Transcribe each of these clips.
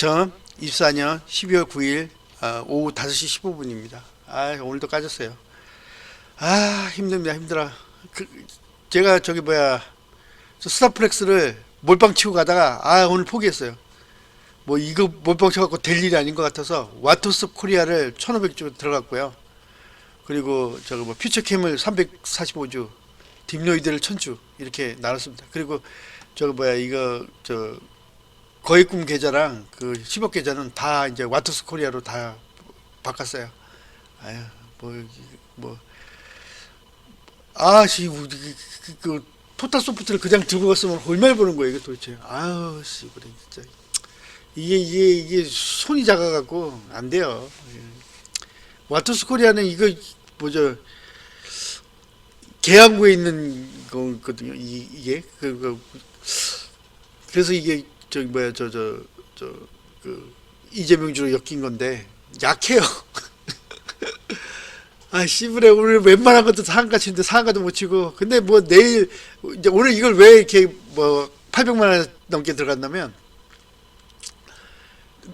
2024년 12월 9일 아, 오후 5시 15분입니다. 아, 오늘도 까졌어요. 아, 힘듭니다. 힘들어. 그, 제가 저기 뭐야 저 스타플렉스를 몰빵 치고 가다가 아, 오늘 포기했어요. 뭐 이거 몰빵 쳐갖고 될 일이 아닌 것 같아서 와토스 코리아를 1500주 들어갔고요. 그리고 저거 뭐 퓨처캠을 345주, 딥로이드를 1000주 이렇게 나눴습니다. 그리고 저거 뭐야 이거 저 꿈 계좌랑 그 10억 계좌는 다 이제 와토스 코리아로 다 바꿨어요. 아유 뭐 뭐 아씨 그, 그, 그 포탈 소프트를 그냥 들고 갔으면 얼마나 버는 거예요 이게 도대체. 아유 씨 그래 진짜 이게 이게 이게 손이 작아갖고 안 돼요. 예. 와토스 코리아는 이거 뭐죠 계양구에 있는 거거든요. 이, 이게 그, 그 그래서 이게 저기 뭐야 저 저 저 그 이재명 주로 엮인 건데 약해요. 아 씨부레 오늘 웬만한 것도 상한가치인데 상한가도 못 치고 근데 뭐 내일 이제 오늘 이걸 왜 이렇게 뭐 800만 원 넘게 들어갔냐면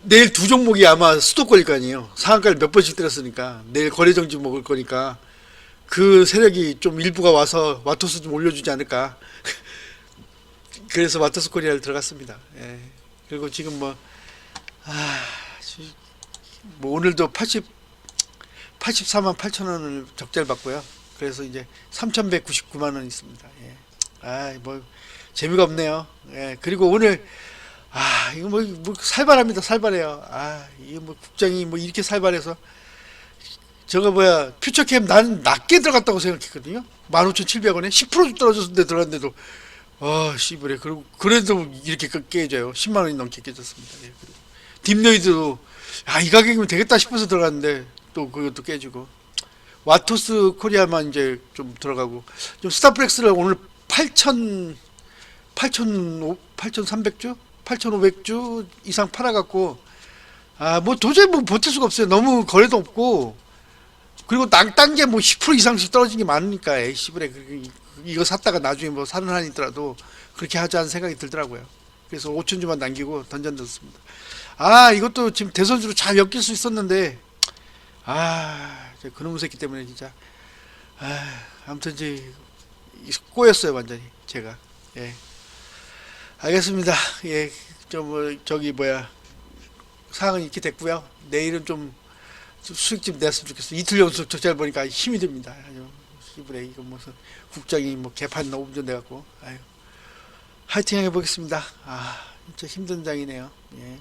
내일 두 종목이 아마 수도권일 거 아니에요. 상한가를 몇 번씩 때렸으니까 내일 거래 정지 먹을 거니까 그 세력이 좀 일부가 와서 와토스 좀 올려주지 않을까. 그래서 와토스 코리아를 들어갔습니다. 예. 그리고 지금 뭐, 아, 지- 뭐 오늘도 80, 84만 8천 원을 적자를 받고요. 그래서 이제 3,199만 원 있습니다. 예. 아, 뭐 재미가 없네요. 예. 그리고 오늘 아, 이거 뭐, 뭐 살벌합니다. 살벌해요. 아, 이게 뭐 국장이 뭐 이렇게 살벌해서 저거 뭐야 퓨처캠 난 낮게 들어갔다고 생각했거든요. 15,700원에 10% 떨어졌는데 들어갔는데도 아 씨부래 그리고 그래도 이렇게 깨- 깨져요. 10만 원이 넘게 깨졌습니다. 예, 딥노이드도 아 이 가격이면 되겠다 싶어서 들어갔는데 또 그것도 깨지고 와토스 코리아만 이제 좀 들어가고 좀 스타플렉스를 오늘 8,000 8,000 8,300주 8,500주 이상 팔아갖고 아 뭐 도저히 뭐 버틸 수가 없어요. 너무 거래도 없고 그리고 딴게 뭐 10% 이상씩 떨어진 게 많으니까 에이씨브레 이거 샀다가 나중에 뭐 사는 한이 있더라도 그렇게 하자는 생각이 들더라고요. 그래서 5천 주만 남기고 던져뒀습니다. 아 이것도 지금 대선주로 잘 엮일 수 있었는데 아 그놈의 새끼 때문에 진짜 아 아무튼 이제 꼬였어요 완전히 제가 예 알겠습니다 예좀 뭐 저기 뭐야 상황은 이렇게 됐고요 내일은 좀 수익 좀 냈으면 좋겠어요. 이틀 연속 적자를 보니까 힘이 듭니다. 이번에 이거 무슨 국장이 뭐 개판 너무 운전돼 갖고 아유 화이팅 해보겠습니다. 아 진짜 힘든 장이네요. 예.